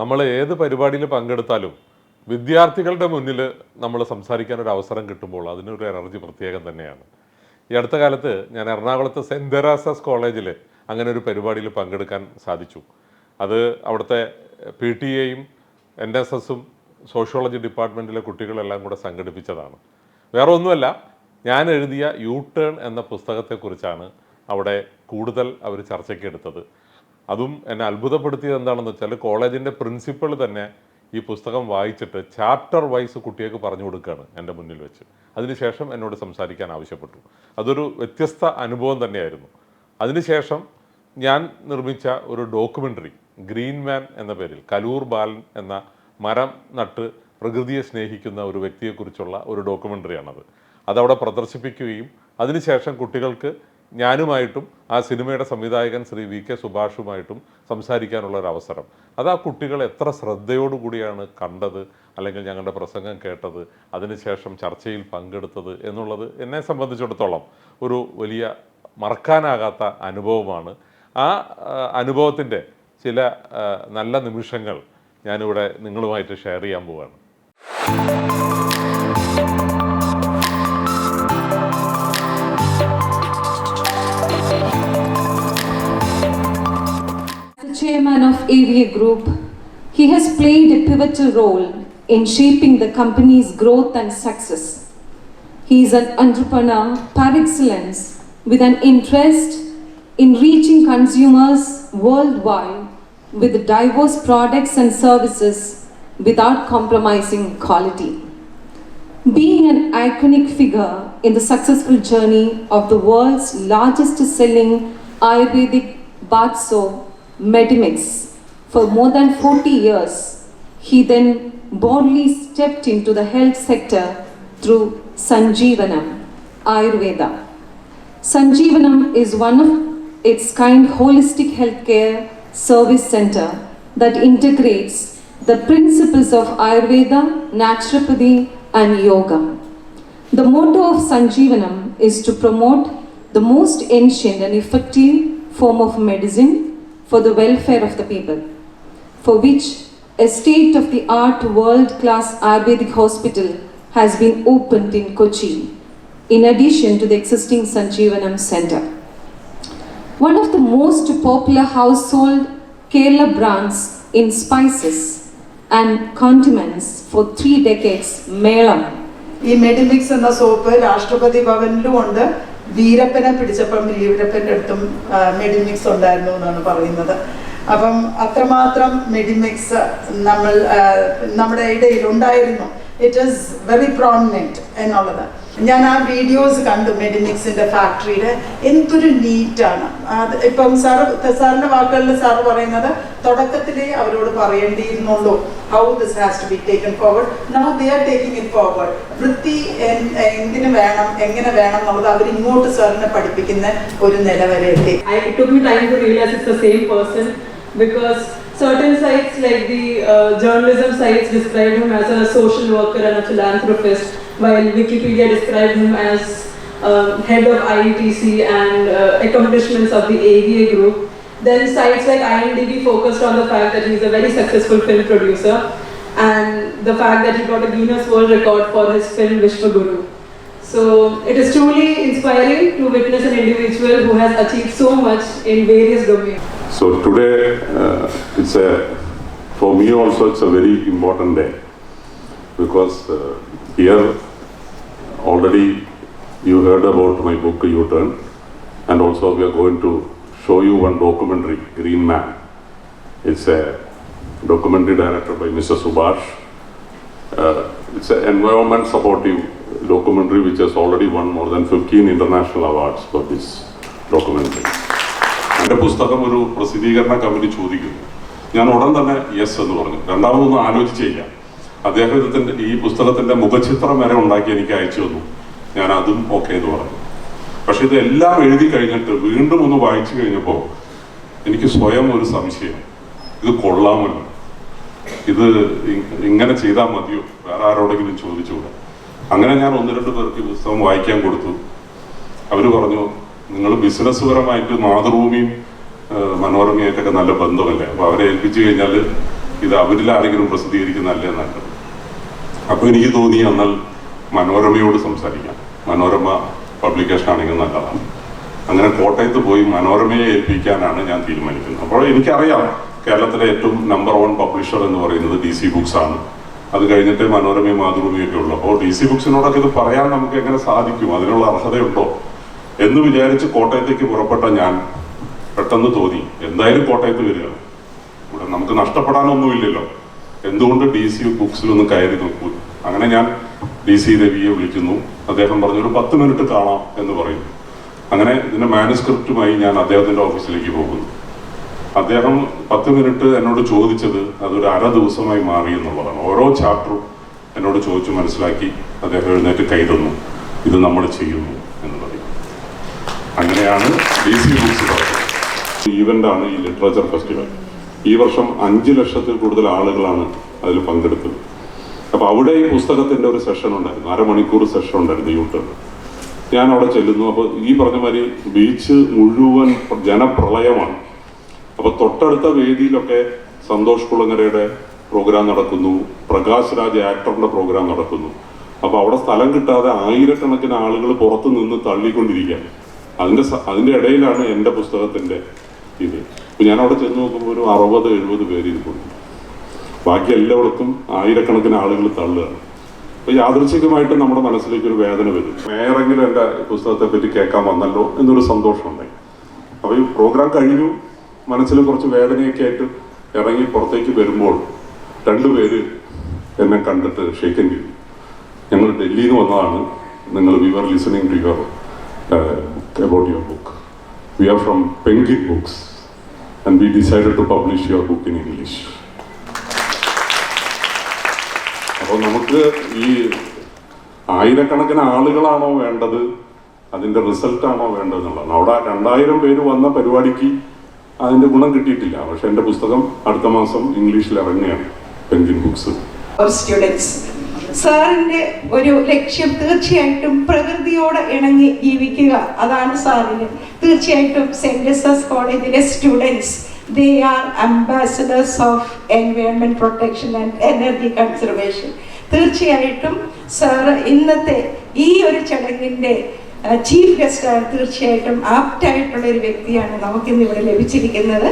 നമ്മൾ ഏത് പരിപാടിയിൽ പങ്കെടുത്താലും വിദ്യാർത്ഥികളുടെ മുന്നിൽ നമ്മൾ സംസാരിക്കാൻ ഒരു അവസരം കിട്ടുമ്പോൾ അതിനൊരു എനർജി പ്രത്യേകം തന്നെയാണ്. ഈ അടുത്ത കാലത്ത് ഞാൻ എറണാകുളത്ത് സെന്റ് തെരാസസ് കോളേജിൽ അങ്ങനെ ഒരു പരിപാടിയിൽ പങ്കെടുക്കാൻ സാധിച്ചു. അത് അവിടുത്തെ പി ടി എയും എൻ എസ് എസും സോഷ്യോളജി ഡിപ്പാർട്ട്മെന്റിലെ കുട്ടികളെല്ലാം കൂടെ സംഘടിപ്പിച്ചതാണ്. വേറെ ഒന്നുമല്ല ഞാൻ എഴുതിയ യൂ ടേൺ എന്ന പുസ്തകത്തെക്കുറിച്ചാണ് അവിടെ കൂടുതൽ അവർ ചർച്ചയ്ക്ക് എടുത്തത്. അതും എന്നെ അത്ഭുതപ്പെടുത്തിയത് എന്താണെന്ന് വെച്ചാൽ കോളേജിന്റെ പ്രിൻസിപ്പൾ തന്നെ ഈ പുസ്തകം വായിച്ചിട്ട് ചാപ്റ്റർ വൈസ് കുട്ടികൾക്ക് പറഞ്ഞു കൊടുക്കുകയാണ് എന്റെ മുന്നിൽ വെച്ച്. അതിനുശേഷം എന്നോട് സംസാരിക്കാൻ ആവശ്യപ്പെട്ടു. അതൊരു വ്യത്യസ്ത അനുഭവം തന്നെയായിരുന്നു. അതിനുശേഷം ഞാൻ നിർമ്മിച്ച ഒരു ഡോക്യുമെന്ററി ഗ്രീൻ മാൻ എന്ന പേരിൽ കലൂർ ബാലൻ എന്ന മരം നട്ട് പ്രകൃതിയെ സ്നേഹിക്കുന്ന ഒരു വ്യക്തിയെക്കുറിച്ചുള്ള ഒരു ഡോക്യുമെന്ററിയാണത്. അതവിടെ പ്രദർശിപ്പിക്കുകയും അതിനുശേഷം കുട്ടികൾക്ക് ഞാനുമായിട്ടും ആ സിനിമയുടെ സംവിധായകൻ ശ്രീ വി കെ സുഭാഷുമായിട്ടും സംസാരിക്കാനുള്ള ഒരു അവസരം. അത് ആ കുട്ടികൾ എത്ര ശ്രദ്ധയോടുകൂടിയാണ് കണ്ടത് അല്ലെങ്കിൽ ഞങ്ങളുടെ പ്രസംഗം കേട്ടത് അതിനുശേഷം ചർച്ചയിൽ പങ്കെടുത്തത് എന്നുള്ളത് എന്നെ സംബന്ധിച്ചിടത്തോളം ഒരു വലിയ മറക്കാനാകാത്ത അനുഭവമാണ്. ആ അനുഭവത്തിന്റെ ചില നല്ല നിമിഷങ്ങൾ ഞാനിവിടെ നിങ്ങളുമായിട്ട് ഷെയർ ചെയ്യാൻ പോവുകയാണ് chairman of AVA Group, he has played a pivotal role in shaping the company's growth and success. He is an entrepreneur par excellence with an interest in reaching consumers worldwide with diverse products and services without compromising quality. Being an iconic figure in the successful journey of the world's largest selling Ayurvedic bath soap, Medimix, for more than 40 years, he then boldly stepped into the health sector through Sanjeevanam, Ayurveda. Sanjeevanam is one of its kind holistic healthcare service center that integrates the principles of Ayurveda, naturopathy, and yoga. The motto of Sanjeevanam is to promote the most ancient and effective form of medicine for the welfare of the people, for which a state of the art world class Ayurvedic hospital has been opened in Kochi, in addition to the existing Sanjeevanam center. One of the most popular household Kerala brands in spices and condiments for three decades, Melam. ഈ മെഡിമിക്സ് എന്ന soap രാഷ്ട്രപതി ഭവനിലും ഉണ്ട് വീരപ്പനെ പിടിച്ചപ്പം വീരപ്പന്റെ അടുത്തും മെഡിമിക്സ് ഉണ്ടായിരുന്നു എന്നാണ് പറയുന്നത്. അപ്പം അത്രമാത്രം മെഡിമിക്സ് നമ്മൾ നമ്മുടെ ഇടയിൽ ഉണ്ടായിരുന്നു. ഇറ്റ് ഈസ് വെരി പ്രോമിനന്റ് എന്നുള്ളത്. ഞാൻ ആ വീഡിയോസ് കണ്ടു മെഡിമിക്സിന്റെ ഫാക്ടറിയുടെ എന്തൊരു നീറ്റാണ്. അത് ഇപ്പം സാറ് സാറിന്റെ വാക്കുകളിൽ സാറ് പറയുന്നത് തുടക്കത്തിലേ അവരോട് പറയേണ്ടിയിരുന്നുള്ളൂ. How this has to be taken forward. Now they are taking it forward. വൃത്തി എന്തിനു വേണം എങ്ങനെ വേണം എന്നുള്ളത് അവർ ഇങ്ങോട്ട് സാറിനെ പഠിപ്പിക്കുന്ന ഒരു നില വരെ എത്തി it took me time to realize it's the same person because certain sites like the uh, journalism sites describe him as a social worker and a philanthropist, while Wikipedia described him as uh, head of IETC and uh, accomplishments of the AVA group. Then sites like IMDb focused on the fact that he's a very successful film producer and the fact that he got a Guinness World Record for his film Vishwaguru. So it is truly inspiring to witness an individual who has achieved so much in various domains. So today, uh, it's a, for me also, it's a very important day because uh, here already you heard about my book U-Turn and also we are going to show you one documentary, Green Man. It's a documentary directed by Mr. Subhash. Uh, it's an environment supportive documentary which has already won more than 15 international awards for this documentary. എന്റെ പുസ്തകം ഒരു പ്രസിദ്ധീകരണ company ചോദിക്കുന്നു ഞാൻ ഉടൻ തന്നെ yes എന്ന് പറഞ്ഞു രണ്ടാമതൊന്നും ആലോചിച്ചില്ല അദ്ദേഹത്തിന്റെ ഈ പുസ്തകത്തിന്റെ മുഖചിത്രം വരെ ഉണ്ടാക്കി എനിക്ക് അയച്ചു തന്നു ഞാൻ അതും ഓക്കെ എന്ന് പറഞ്ഞു പക്ഷെ ഇതെല്ലാം എഴുതി കഴിഞ്ഞിട്ട് വീണ്ടും ഒന്ന് വായിച്ചു കഴിഞ്ഞപ്പോൾ എനിക്ക് സ്വയം ഒരു സംശയം. ഇത് കൊള്ളാമല്ലോ. ഇത് ഇങ്ങനെ ചെയ്താൽ മതിയോ? വേറെ ആരോടെങ്കിലും ചോദിച്ചുകൂടെ അങ്ങനെ ഞാൻ ഒന്ന് രണ്ട് പേർക്ക് പുസ്തകം വായിക്കാൻ കൊടുത്തു. അവർ പറഞ്ഞു നിങ്ങൾ ബിസിനസ് പരമായിട്ട് മാതൃഭൂമിയും മനോരമയായിട്ടൊക്കെ നല്ല ബന്ധമല്ലേ? അപ്പോൾ അവരെ ഏൽപ്പിച്ചു കഴിഞ്ഞാൽ ഇത് അവരിൽ ആരെങ്കിലും പ്രസിദ്ധീകരിക്കുന്നതല്ലേ നല്ലത്? അപ്പോൾ എനിക്ക് തോന്നി എന്നാൽ മനോരമയോട് സംസാരിക്കാം. മനോരമ പബ്ലിക്കേഷൻ ആണെങ്കിൽ നല്ലതാണ് അങ്ങനെ കോട്ടയത്ത് പോയി മനോരമയെ ഏൽപ്പിക്കാനാണ് ഞാൻ തീരുമാനിക്കുന്നത്. അപ്പോൾ എനിക്കറിയാം കേരളത്തിലെ ഏറ്റവും നമ്പർ വൺ പബ്ലിഷർ എന്ന് പറയുന്നത് ഡി സി ബുക്സ് ആണ്. അത് കഴിഞ്ഞിട്ട് മനോരമയും മാതൃഭൂമിയൊക്കെ ഉള്ളു. അപ്പോൾ ഡി സി ബുക്സിനോടൊക്കെ ഇത് പറയാൻ നമുക്ക് എങ്ങനെ സാധിക്കും? അതിനുള്ള അർഹതയുണ്ടോ? എന്ന് വിചാരിച്ച് കോട്ടയത്തേക്ക് പുറപ്പെട്ട ഞാൻ പെട്ടെന്ന് തോന്നി എന്തായാലും കോട്ടയത്ത് വരിക. ഇവിടെ നമുക്ക് നഷ്ടപ്പെടാനൊന്നുമില്ലല്ലോ. എന്തുകൊണ്ട് ഡി സി ബുക്സിലൊന്ന് കയറി നോക്കൂ? അങ്ങനെ ഞാൻ ഡി സി രവിയെ വിളിക്കുന്നു. അദ്ദേഹം പറഞ്ഞു ഒരു പത്ത് മിനിറ്റ് കാണാം എന്ന് പറയുന്നു അങ്ങനെ ഇതിന്റെ മാനുസ്ക്രിപ്റ്റുമായി ഞാൻ അദ്ദേഹത്തിന്റെ ഓഫീസിലേക്ക് പോകുന്നു. അദ്ദേഹം പത്ത് മിനിറ്റ് എന്നോട് ചോദിച്ചത് അതൊരു അര ദിവസമായി മാറി എന്നുള്ളതാണ്. ഓരോ ചാപ്റ്ററും എന്നോട് ചോദിച്ചു മനസ്സിലാക്കി അദ്ദേഹം എഴുന്നേറ്റ് കൈ തന്നു. ഇത് നമ്മൾ ചെയ്യുന്നു എന്ന് പറയും. അങ്ങനെയാണ് ഡി സി ബുക്സ് ഈവന്റ് ആണ് ഈ ലിറ്ററേച്ചർ ഫെസ്റ്റിവൽ. ഈ വർഷം അഞ്ച് ലക്ഷത്തിൽ കൂടുതൽ ആളുകളാണ് അതിൽ പങ്കെടുത്തത്. അപ്പൊ അവിടെ ഈ പുസ്തകത്തിന്റെ ഒരു സെഷൻ ഉണ്ടായിരുന്നു. അരമണിക്കൂർ സെഷൻ ഉണ്ടായിരുന്നു യൂട്യൂബിൽ. ഞാൻ അവിടെ ചെല്ലുന്നു. അപ്പോൾ ഈ പറഞ്ഞ മാതിരി ബീച്ച് മുഴുവൻ ജനപ്രളയമാണ്. അപ്പോൾ തൊട്ടടുത്ത വേദിയിലൊക്കെ സന്തോഷ് കുളങ്ങരയുടെ പ്രോഗ്രാം നടക്കുന്നു. പ്രകാശ് രാജ് ആക്ടറിന്റെ പ്രോഗ്രാം നടക്കുന്നു. അപ്പോൾ അവിടെ സ്ഥലം കിട്ടാതെ ആയിരക്കണക്കിന് ആളുകൾ പുറത്തു നിന്ന് തള്ളിക്കൊണ്ടിരിക്കുകയാണ് അതിന്റെ അതിന്റെ അതിന്റെ ഇടയിലാണ് എന്റെ പുസ്തകത്തിന്റെ ഇത്. ഞാൻ അവിടെ ചെന്ന് നോക്കുമ്പോൾ ഒരു അറുപത് എഴുപത് പേര് ഇരിക്കുന്നു ബാക്കി എല്ലായിടത്തും ആയിരക്കണക്കിന് ആളുകൾ തള്ളുകയാണ് അപ്പൊ യാദൃച്ഛികമായിട്ട് നമ്മുടെ മനസ്സിലേക്ക് ഒരു വേദന വരും. വേറെങ്കിലും എന്റെ പുസ്തകത്തെ പറ്റി കേൾക്കാൻ വന്നല്ലോ എന്നൊരു സന്തോഷമുണ്ടായി. അപ്പൊ ഈ പ്രോഗ്രാം കഴിഞ്ഞു. മനസ്സിൽ കുറച്ച് വേദനയൊക്കെ ആയിട്ട് ഇറങ്ങി പുറത്തേക്ക് വരുമ്പോൾ രണ്ടുപേര് എന്നെ കണ്ടിട്ട് ഷേക്കൻ ചെയ്തു. ഞങ്ങൾ ഡൽഹിയിൽ നിന്ന് വന്നതാണ്. നിങ്ങൾ we are listening to your about your book we are from Penguin books and we decided to publish your book in English അപ്പോൾ നമുക്ക് ഈ ആയിരക്കണക്കിന് ആളുകളാണോ വേണ്ടത്? അതിന്റെ റിസൾട്ട് ആണോ വേണ്ടത് എന്നുള്ളതാണ് അവിടെ രണ്ടായിരം പേര് വന്ന പരിപാടിക്ക് അതിന്റെ ഗുണം കിട്ടിയിട്ടില്ല. പക്ഷെ എന്റെ പുസ്തകം അടുത്ത മാസം ഇംഗ്ലീഷിൽ ഇറങ്ങുകയാണ് പെൻഗിൻ ബുക്സ് സാറിന്റെ ഒരു ലക്ഷ്യം തീർച്ചയായിട്ടും പ്രകൃതിയോട് ഇണങ്ങി ജീവിക്കുക. അതാണ് സാറിന്. തീർച്ചയായിട്ടും സെന്റ് ജോസഫ് കോളേജിലെ students they are ambassadors of environment protection and energy conservation. തീർച്ചയായിട്ടും സാറ് ഇന്നത്തെ ഈ ഒരു ചടങ്ങിന്റെ ചീഫ് ഗസ്റ്റ് തീർച്ചയായിട്ടും ആപ്റ്റായിട്ടുള്ള ഒരു വ്യക്തിയാണ് നമുക്കിന്ന് ഇവിടെ ലഭിച്ചിരിക്കുന്നത്